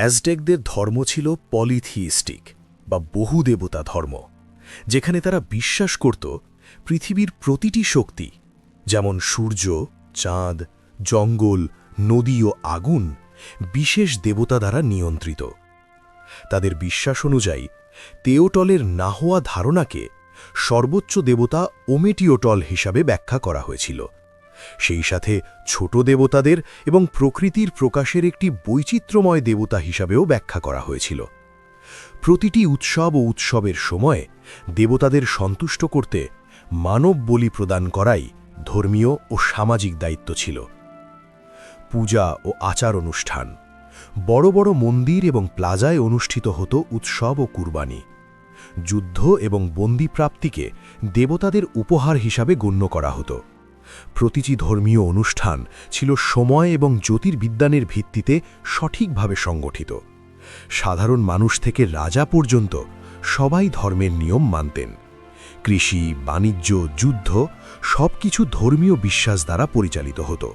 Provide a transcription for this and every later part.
অ্যাজটেকদের ধর্ম ছিল পলিথিইস্টিক বা বহু দেবতা ধর্ম, যেখানে তারা বিশ্বাস করত পৃথিবীর প্রতিটি শক্তি, যেমন সূর্য, চাঁদ, জঙ্গল, নদী ও আগুন, বিশেষ দেবতা দ্বারা নিয়ন্ত্রিত। তাদের বিশ্বাস অনুযায়ী, তেওটলের নাহোয়া ধারণাকে সর্বোচ্চ দেবতা ওমেটিওটল হিসাবে ব্যাখ্যা করা হয়েছিল। সেই সাথে ছোট দেবতাদের এবং প্রকৃতির প্রকাশের একটি বৈচিত্র্যময় দেবতা হিসাবেও ব্যাখ্যা করা হয়েছিল। প্রতিটি উৎসব ও উৎসবের সময়ে দেবতাদের সন্তুষ্ট করতে মানব বলি প্রদান করাই ধর্মীয় ও সামাজিক দায়িত্ব ছিল। পূজা ও আচার অনুষ্ঠান, বড় বড় মন্দির এবং প্লাজায় অনুষ্ঠিত হতো উৎসব ও কুরবানি। যুদ্ধ এবং বন্দি প্রাপ্তিকে দেবতাদের উপহার হিসাবে গণ্য করা হতো। প্রতিটি ধর্মীয় অনুষ্ঠান ছিল সময় এবং জ্যোতির্বিজ্ঞানের ভিত্তিতে সঠিকভাবে সংগঠিত। সাধারণ মানুষ থেকে রাজা পর্যন্ত সবাই ধর্মের নিয়ম মানতেন। কৃষি, বাণিজ্য, যুদ্ধ সবকিছু ধর্মীয় বিশ্বাস দ্বারা পরিচালিত হতো।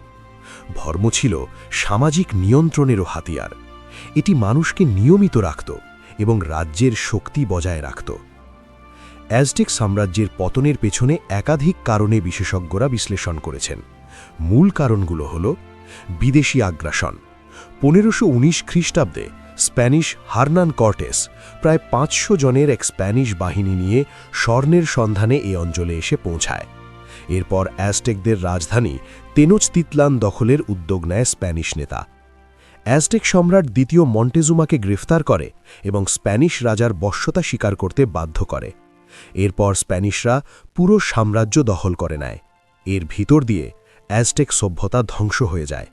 ধর্ম ছিল সামাজিক নিয়ন্ত্রণেরও হাতিয়ার। এটি মানুষকে নিয়মিত রাখত এবং রাজ্যের শক্তি বজায় রাখত। অ্যাজটেক সাম্রাজ্যের পতনের পেছনে একাধিক কারণে বিশেষজ্ঞরা বিশ্লেষণ করেছেন। মূল কারণগুলো হল বিদেশি আগ্রাসন। পনেরোশো উনিশ খ্রিস্টাব্দে স্প্যানিশ হার্নান কর্টেস প্রায় পাঁচশো জনের এক স্প্যানিশ বাহিনী নিয়ে স্বর্ণের সন্ধানে এই অঞ্চলে এসে পৌঁছায়। এরপর অ্যাজটেকদের রাজধানী তেনোচতিতলান দখলের উদ্যোগ নেয় স্প্যানিশ নেতা। অ্যাজটেক সম্রাট দ্বিতীয় মন্টেজুমাকে গ্রেফতার করে এবং স্প্যানিশ রাজার বশ্যতা স্বীকার করতে বাধ্য করে। এরপর স্প্যানিশরা পুরো সাম্রাজ্য দখল করে নেয়। এর ভিতর দিয়ে অ্যাজটেক সভ্যতা ধ্বংস হয়ে যায়।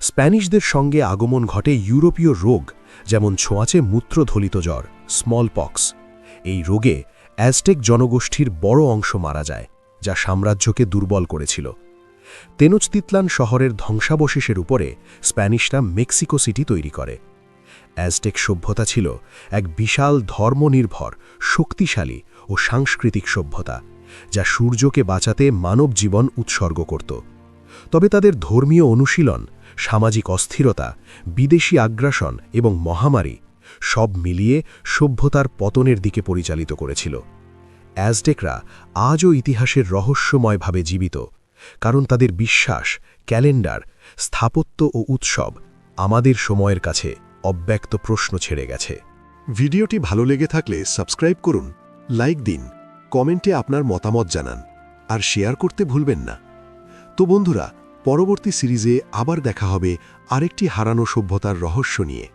স্প্যানিশদের সঙ্গে আগমন ঘটে ইউরোপীয় রোগ, যেমন ছোঁয়াচে মূত্রধলিত জ্বর স্মল পক্স এই রোগে অ্যাজটেক জনগোষ্ঠীর বড় অংশ মারা যায়, যা সাম্রাজ্যকে দুর্বল করেছিল। তেনোচতিতলান শহরের ধ্বংসাবশেষের উপরে স্প্যানিশরা মেক্সিকো সিটি তৈরি করে। অ্যাজটেক সভ্যতা ছিল এক বিশাল ধর্মনির্ভর, শক্তিশালী ও সাংস্কৃতিক সভ্যতা, যা সূর্যকে বাঁচাতে মানব জীবন উৎসর্গ করত। তবে তাদের ধর্মীয় অনুশীলন, সামাজিক অস্থিরতা, বিদেশি আগ্রাসন এবং মহামারী সব মিলিয়ে সভ্যতার পতনের দিকে পরিচালিত করেছিল। অ্যাজটেকরা আজও ইতিহাসের রহস্যময়ভাবে জীবিত, কারণ তাদের বিশ্বাস, ক্যালেন্ডার, স্থাপত্য ও উৎসব আমাদের সময়ের কাছে অব্যক্ত প্রশ্ন ছেড়ে গেছে। ভিডিওটি ভালো লেগে থাকলে সাবস্ক্রাইব করুন, লাইক দিন, কমেন্টে আপনার মতামত জানান, আর শেয়ার করতে ভুলবেন না। তো বন্ধুরা, পরবর্তী সিরিজে আবার দেখা হবে আরেকটি হারানো সভ্যতার রহস্য নিয়ে।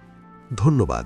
ধন্যবাদ।